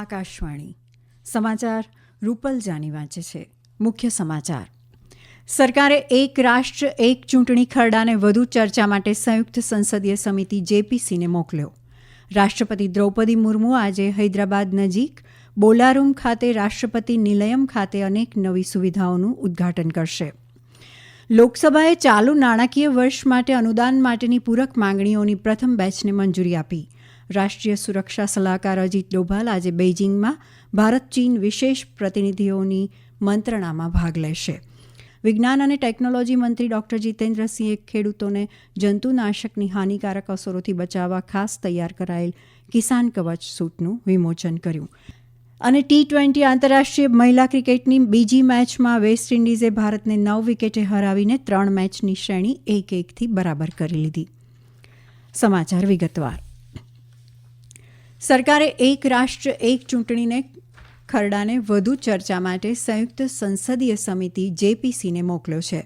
આકાશવાણી. સમાચાર રૂપલ જાની વાંચે છે. મુખ્ય સમાચાર. સરકારે એક રાષ્ટ્ર, એક ચૂંટણી ખરડાને વધુ ચર્ચા માટે સંયુક્ત સંસદીય સમિતિ જેપીસીને મોકલ્યો. રાષ્ટ્રપતિ દ્રૌપદી મુર્મુ આજે હૈદરાબાદ નજીક બોલારૂમ ખાતે રાષ્ટ્રપતિ નિલયમ ખાતે અનેક નવી સુવિધાઓનું ઉદ્ઘાટન કરશે. લોકસભાએ ચાલુ નાણાકીય વર્ષ માટે અનુદાન માટેની પૂરક માંગણીઓની પ્રથમ બેચને મંજૂરી આપી. રાષ્ટ્રીય સુરક્ષા સલાહકાર અજીત ડોભાલ આજે બેઇજિંગમાં ભારત ચીન વિશેષ પ્રતિનિધિઓની મંત્રણામાં ભાગ લેશે. વિજ્ઞાન અને ટેકનોલોજી મંત્રી ડોક્ટર જીતેન્દ્રસિંહે ખેડૂતોને જંતુનાશકની હાનિકારક અસરોથી બચાવવા ખાસ તૈયાર કરાયેલ કિસાન કવચ સૂટનું વિમોચન કર્યું. અને ટી ટ્વેન્ટી આંતરરાષ્ટ્રીય મહિલા ક્રિકેટની બીજી મેચમાં વેસ્ટ ઇન્ડિઝે ભારતને નવ વિકેટે હરાવીને ત્રણ મેચની શ્રેણી એક એકથી બરાબર કરી લીધી. સમાચાર વિગતવાર. સરકારે એક રાષ્ટ્ર, એક ચૂંટણીને ખરડાને વધુ ચર્ચા માટે સંયુક્ત સંસદીય સમિતિ જેપીસીને મોકલ્યો છે.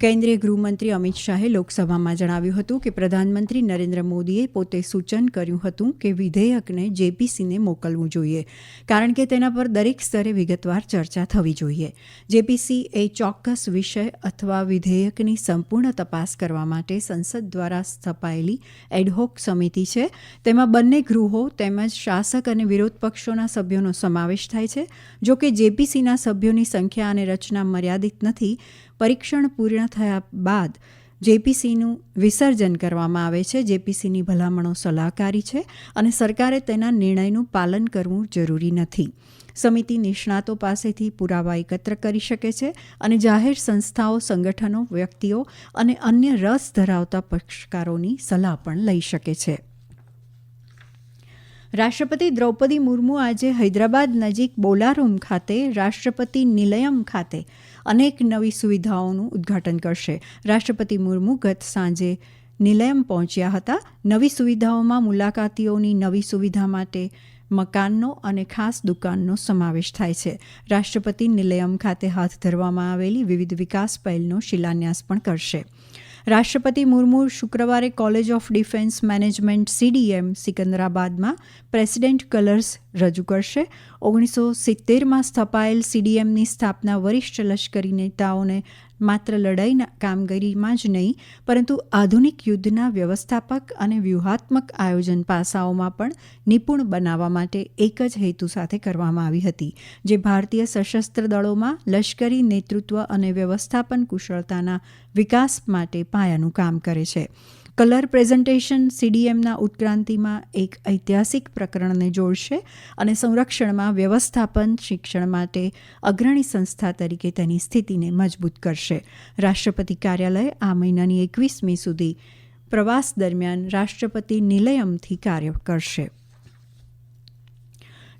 કેન્દ્રીય ગૃહમંત્રી અમિત શાહે લોકસભામાં જણાવ્યું હતું કે પ્રધાનમંત્રી નરેન્દ્ર મોદીએ પોતે સૂચન કર્યું હતું કે વિધેયકને જેપીસીને મોકલવું જોઈએ, કારણ કે તેના પર દરેક સ્તરે વિગતવાર ચર્ચા થવી જોઈએ. જેપીસી એ ચોક્કસ વિષય અથવા વિધેયકની સંપૂર્ણ તપાસ કરવા માટે સંસદ દ્વારા સ્થપાયેલી એડહોક સમિતિ છે. તેમાં બંને ગૃહો તેમજ શાસક અને વિરોધ પક્ષોના સભ્યોનો સમાવેશ થાય છે. જો કે જેપીસીના સભ્યોની સંખ્યા અને રચના મર્યાદિત નથી પરીક્ષણ પૂર્ણ થયા બાદ જેપીસીનું વિસર્જન કરવામાં આવે છે. જેપીસીની ભલામણો સલાહકારી છે અને સરકારે તેના નિર્ણયનું પાલન કરવું જરૂરી નથી. સમિતિ નિષ્ણાતો પાસેથી પુરાવા એકત્ર કરી શકે છે અને જાહેર સંસ્થાઓ, સંગઠનો, વ્યક્તિઓ અને અન્ય રસ ધરાવતા પક્ષકારોની સલાહ પણ લઈ શકે છે. રાષ્ટ્રપતિ દ્રૌપદી મુર્મુ આજે હૈદરાબાદ નજીક બોલારૂમ ખાતે રાષ્ટ્રપતિ નિલયમ ખાતે અનેક નવી સુવિધાઓનું ઉદ્ઘાટન કરશે. રાષ્ટ્રપતિ મુર્મુ ગત સાંજે નિલયમ પહોંચ્યા હતા. નવી સુવિધાઓમાં મુલાકાતીઓની નવી સુવિધા માટે મકાનનો અને ખાસ દુકાનનો સમાવેશ થાય છે. રાષ્ટ્રપતિ નિલયમ ખાતે હાથ ધરવામાં આવેલી વિવિધ વિકાસ પહેલનો શિલાન્યાસ પણ કરશે. રાષ્ટ્રપતિ મુર્મુ શુક્રવારે college of defence management CDM સિકંદરાબાદમાં president colours રજૂ કરશે. ઓગણીસો સિત્તેરમાં સ્થપાયેલ સીડીએમની સ્થાપના વરિષ્ઠ લશ્કરી નેતાઓને માત્ર લડાઈના કામગીરીમાં જ નહીં, પરંતુ આધુનિક યુદ્ધના વ્યવસ્થાપક અને વ્યૂહાત્મક આયોજન પાસાઓમાં પણ નિપુણ બનાવવા માટે એક જ હેતુ સાથે કરવામાં આવી હતી, જે ભારતીય સશસ્ત્ર દળોમાં લશ્કરી નેતૃત્વ અને વ્યવસ્થાપન કુશળતાના વિકાસ માટે પાયાનું કામ કરે છે. કલર પ્રેઝન્ટેશન સીડીએમના ઉત્ક્રાંતિમાં એક ઐતિહાસિક પ્રકરણને જોડશે અને સંરક્ષણમાં વ્યવસ્થાપન શિક્ષણ માટે અગ્રણી સંસ્થા તરીકે તેની સ્થિતિને મજબૂત કરશે. રાષ્ટ્રપતિ કાર્યાલય આ મહિનાની એકવીસમી સુધી પ્રવાસ દરમિયાન રાષ્ટ્રપતિ નિલયમથી કાર્ય કરશે.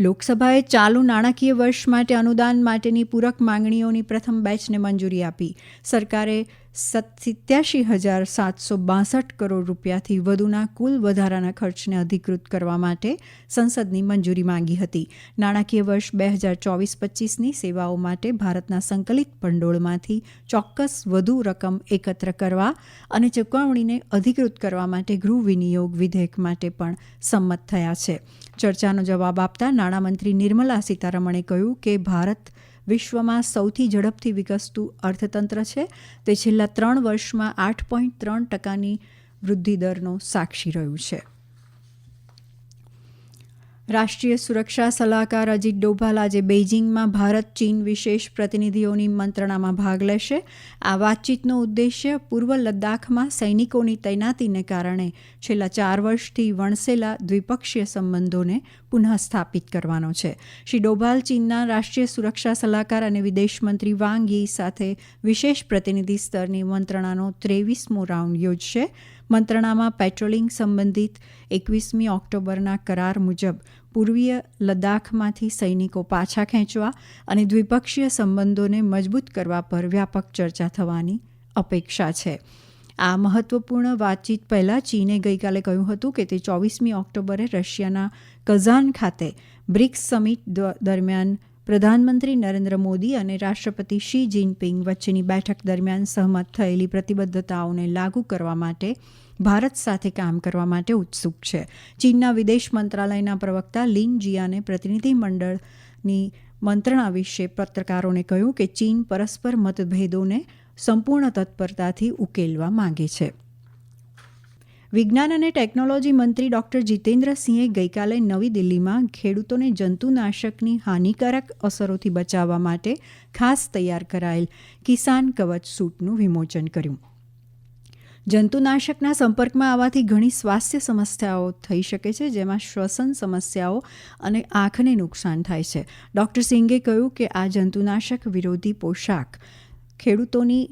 લોકસભાએ ચાલુ નાણાકીય વર્ષ માટે અનુદાન માટેની પૂરક માંગણીઓની પ્રથમ બેચને મંજૂરી આપી. સરકારે સિત્યાસી હજાર સાતસો બાસઠ કરોડ રૂપિયાથી વધુના કુલ વધારાના ખર્ચને અધિકૃત કરવા માટે સંસદની મંજૂરી માંગી હતી. નાણાકીય વર્ષ બે હજાર ચોવીસ પચીસની સેવાઓ માટે ભારતના સંકલિત ભંડોળમાંથી ચોક્કસ વધુ રકમ એકત્ર કરવા અને ચૂકવણીને અધિકૃત કરવા માટે ગૃહ વિનિયોગ વિધેયક માટે પણ સંમત થયા છે. ચર્ચાનો જવાબ આપતા નાણામંત્રી નિર્મલા સીતારમણે કહ્યું કે ભારત વિશ્વમાં સૌથી ઝડપથી વિકસતું અર્થતંત્ર છે. તે છેલ્લા ત્રણ વર્ષમાં આઠ પોઈન્ટ ત્રણ ટકાની વૃદ્ધિદરનો સાક્ષી રહ્યું છે. રાષ્ટ્રીય સુરક્ષા સલાહકાર અજીત ડોભાલ આજે બેઇજિંગમાં ભારત, ચીન વિશેષ પ્રતિનિધિઓની મંત્રણામાં ભાગ લેશે. આ વાતચીતનો ઉદ્દેશ્ય પૂર્વ લદ્દાખમાં સૈનિકોની તૈનાતીને કારણે છેલ્લા ચાર વર્ષથી વણસેલા દ્વિપક્ષીય સંબંધોને પુનઃ સ્થાપિત કરવાનો છે. શ્રી ડોભાલ ચીનના રાષ્ટ્રીય સુરક્ષા સલાહકાર અને વિદેશમંત્રી વાંગ યી સાથે વિશેષ પ્રતિનિધિ સ્તરની મંત્રણાનો ત્રેવીસમો રાઉન્ડ યોજશે. મંત્રણામાં પેટ્રોલિંગ સંબંધિત એકવીસમી ઓક્ટોબરના કરાર મુજબ પૂર્વીય લદ્દાખમાંથી સૈનિકો પાછા ખેંચવા અને દ્વિપક્ષીય સંબંધોને મજબૂત કરવા પર વ્યાપક ચર્ચા થવાની અપેક્ષા છે. આ મહત્વપૂર્ણ વાતચીત પહેલા ચીને ગઈકાલે કહ્યું હતું કે તે ચોવીસમી ઓક્ટોબરે રશિયાના કઝાન ખાતે બ્રિક્સ સમિટ દરમિયાન પ્રધાનમંત્રી નરેન્દ્ર મોદી અને રાષ્ટ્રપતિ શી જિનપિંગ વચ્ચેની બેઠક દરમિયાન સહમત થયેલી પ્રતિબદ્ધતાઓને લાગુ કરવા માટે ભારત સાથે કામ કરવા માટે ઉત્સુક છે. ચીનના વિદેશ મંત્રાલયના પ્રવક્તા લિન જિયાને પ્રતિનિધિમંડળની મંત્રણા વિશે પત્રકારોને કહ્યું કે ચીન પરસ્પર મતભેદોને સંપૂર્ણ તત્પરતાથી ઉકેલવા માંગે છે. વિજ્ઞાન અને ટેકનોલોજી મંત્રી ડોક્ટર જીતેન્દ્રસિંહે ગઈકાલે નવી દિલ્હીમાં ખેડૂતોને જંતુનાશકની હાનિકારક અસરોથી બચાવવા માટે ખાસ તૈયાર કરાયેલ કિસાન કવચ સૂટનું વિમોચન કર્યું. જંતુનાશકના સંપર્કમાં આવવાથી ઘણી સ્વાસ્થ્ય સમસ્યાઓ થઈ શકે છે, જેમાં શ્વસન સમસ્યાઓ અને આંખને નુકસાન થાય છે. ડોક્ટર સિંઘે કહ્યું કે આ જંતુનાશક વિરોધી પોશાક ખેડૂતોની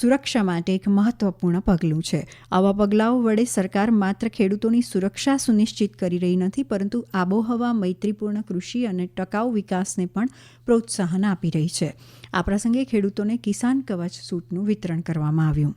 સુરક્ષા માટે એક મહત્વપૂર્ણ પગલું છે. આવા પગલાઓ વડે સરકાર માત્ર ખેડૂતોની સુરક્ષા સુનિશ્ચિત કરી રહી નથી, પરંતુ આબોહવા, મૈત્રીપૂર્ણ કૃષિ અને ટકાઉ વિકાસને પણ પ્રોત્સાહન આપી રહી છે. આ પ્રસંગે ખેડૂતોને કિસાન કવચ સૂટનું વિતરણ કરવામાં આવ્યું.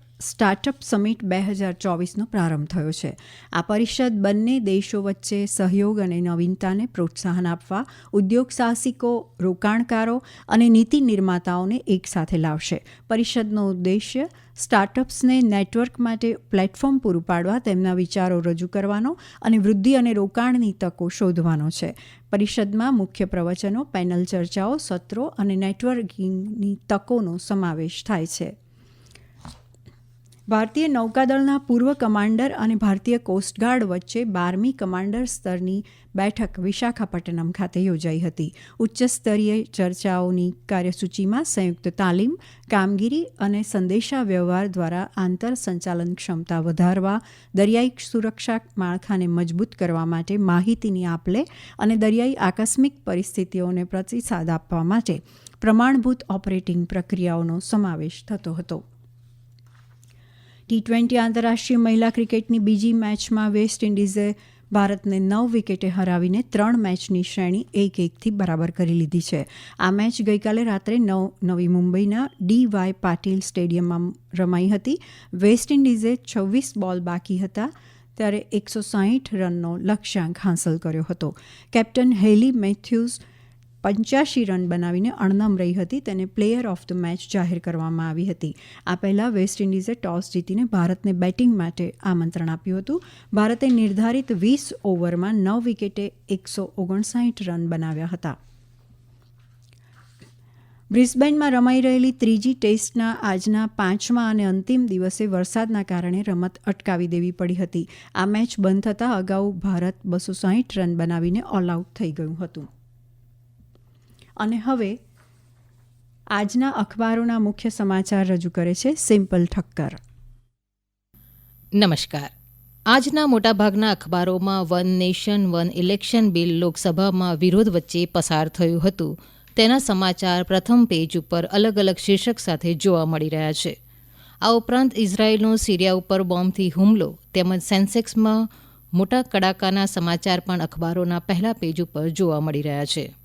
સ્ટાર્ટઅપ સમિટ બે હજાર ચોવીસનો પ્રારંભ થયો છે. આ પરિષદ બંને દેશો વચ્ચે સહયોગ અને નવીનતાને પ્રોત્સાહન આપવા, ઉદ્યોગ સાહસિકો, રોકાણકારો અને નીતિ નિર્માતાઓને એકસાથે લાવશે. પરિષદનો ઉદ્દેશ્ય સ્ટાર્ટઅપ્સને નેટવર્ક માટે પ્લેટફોર્મ પૂરું પાડવા, તેમના વિચારો રજૂ કરવાનો અને વૃદ્ધિ અને રોકાણની તકો શોધવાનો છે. પરિષદમાં મુખ્ય પ્રવચનો, પેનલ ચર્ચાઓ, સત્રો અને નેટવર્કિંગની તકોનો સમાવેશ થાય છે. ભારતીય નૌકાદળના પૂર્વ કમાન્ડર અને ભારતીય કોસ્ટગાર્ડ વચ્ચે બારમી કમાન્ડર સ્તરની બેઠક વિશાખાપટ્ટનમ ખાતે યોજાઈ હતી. ઉચ્ચસ્તરીય ચર્ચાઓની કાર્યસૂચિમાં સંયુક્ત તાલીમ, કામગીરી અને સંદેશા વ્યવહાર દ્વારા આંતર સંચાલન ક્ષમતા વધારવા, દરિયાઈ સુરક્ષા માળખાને મજબૂત કરવા માટે માહિતીની આપલે અને દરિયાઈ આકસ્મિક પરિસ્થિતિઓને પ્રતિસાદ આપવા માટે પ્રમાણભૂત ઓપરેટિંગ પ્રક્રિયાઓનો સમાવેશ થતો હતો. ટી ટ્વેન્ટી આંતરરાષ્ટ્રીય મહિલા ક્રિકેટની બીજી મેચમાં વેસ્ટ ઇન્ડિઝે ભારતને નવ વિકેટે હરાવીને ત્રણ મેચની શ્રેણી એક એકથી બરાબર કરી લીધી છે. આ મેચ ગઈકાલે રાત્રે નવ, નવી મુંબઈના ડી વાય પાટીલ સ્ટેડિયમમાં રમાઈ હતી. વેસ્ટ ઇન્ડિઝે છવ્વીસ બોલ બાકી હતા, ત્યારે એકસો સાહીઠ રનનો લક્ષ્યાંક હાંસલ કર્યો હતો. કેપ્ટન હેલી મેથ્યુઝ પંચ્યાસી રન બનાવીને અણનમ રહી હતી, તેને પ્લેયર ઓફ ધ મેચ જાહેર કરવામાં આવી હતી. આ પહેલાં વેસ્ટ ઇન્ડિઝે ટોસ જીતીને ભારતને બેટિંગ માટે આમંત્રણ આપ્યું હતું. ભારતે નિર્ધારિત વીસ ઓવરમાં નવ વિકેટે એકસો ઓગણસાઠ રન બનાવ્યા હતા. બ્રિસ્બેનમાં રમાઈ રહેલી ત્રીજી ટેસ્ટના આજના પાંચમા અને અંતિમ દિવસે વરસાદના કારણે રમત અટકાવી દેવી પડી હતી. આ મેચ બંધ થતાં અગાઉ ભારત બસો સાહીઠ રન બનાવીને ઓલ આઉટ થઈ ગયું હતું. અને હવે આજના અખબારોના મુખ્ય સમાચાર રજૂ કરે છે સિમ્પલ ઠક્કર. નમસ્કાર. આજના મોટાભાગના અખબારોમાં one nation, one election bill લોકસભામાં વિરોધ વચ્ચે પસાર થયું હતું. તેના સમાચાર પ્રથમ પેજ ઉપર અલગ અલગ શીર્ષક સાથે જોવા મળી રહ્યા છે. આ ઉપરાંત ઇઝરાયેલનો સિરિયા ઉપર બોમ્બથી હુમલો તેમજ સેન્સેક્સમાં મોટા કડાકાના સમાચાર પણ અખબારોના પહેલા પેજ ઉપર જોવા મળી રહ્યા છે.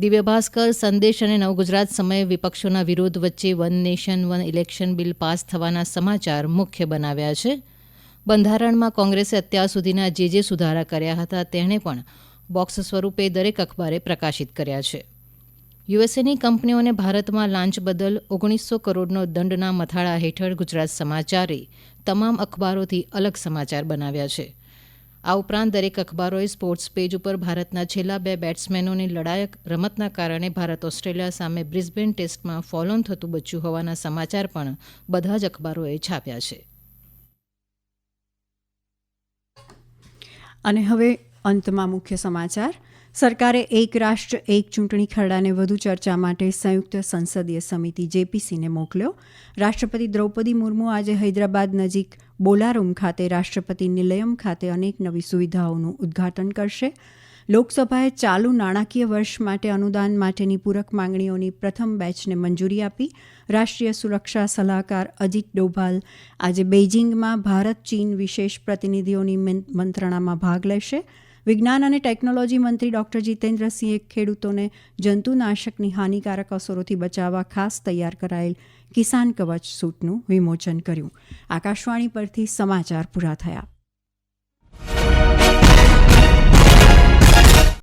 દિવ્ય ભાસ્કર સંદેશ અને નવગુજરાત સમયે વિપક્ષોના વિરોધ વચ્ચે one nation, one election bill pass થવાના સમાચાર મુખ્ય બનાવ્યા છે. બંધારણમાં કોંગ્રેસે અત્યાર સુધીના જે જે સુધારા કર્યા હતા તેણે પણ બોક્સ સ્વરૂપે દરેક અખબારે પ્રકાશિત કર્યા છે. યુએસએની કંપનીઓને ભારતમાં લાંચ બદલ ઓગણીસો કરોડનો દંડના મથાળા હેઠળ ગુજરાત સમાચારે તમામ અખબારોથી અલગ સમાચાર બનાવ્યા છે. આ ઉપરાંત દરેક અખબારોએ સ્પોર્ટ્સ પેજ ઉપર ભારતના છેલ્લા બે બેટ્સમેનોની લડાયક રમતના કારણે ભારત ઓસ્ટ્રેલિયા સામે બ્રિસ્બેન ટેસ્ટમાં ફોલોન થતું બચ્યું હોવાના સમાચાર પણ બધા જ અખબારોએ છાપ્યા છે. અને હવે અંતમાં મુખ્ય સમાચાર. સરકારે એક રાષ્ટ્ર, એક ચૂંટણી ખરડાને વધુ ચર્ચા માટે સંયુક્ત સંસદીય સમિતિ જેપીસીને મોકલ્યો. રાષ્ટ્રપતિ દ્રૌપદી મુર્મુ આજે હૈદરાબાદ નજીક બોલારૂમ ખાતે રાષ્ટ્રપતિ નિલયમ ખાતે અનેક નવી સુવિધાઓનું ઉદ્ઘાટન કરશે. લોકસભાએ ચાલુ નાણાકીય વર્ષ માટે અનુદાન માટેની પૂરક માંગણીઓની પ્રથમ બેચને મંજૂરી આપી. રાષ્ટ્રીય સુરક્ષા સલાહકાર અજીત ડોભાલ આજે બેઇજિંગમાં ભારત ચીન વિશેષ પ્રતિનિધિઓની મંત્રણામાં ભાગ લેશે. વિજ્ઞાન અને ટેકનોલોજી મંત્રી ડોક્ટર જીતેન્દ્રસિંહે ખેડૂતોને જંતુનાશકની હાનિકારક અસરોથી બચાવવા ખાસ તૈયાર કરાયેલ કિસાન કવચ સૂટનું વિમોચન કર્યું. આકાશવાણી પરથી સમાચાર પૂરા થયા.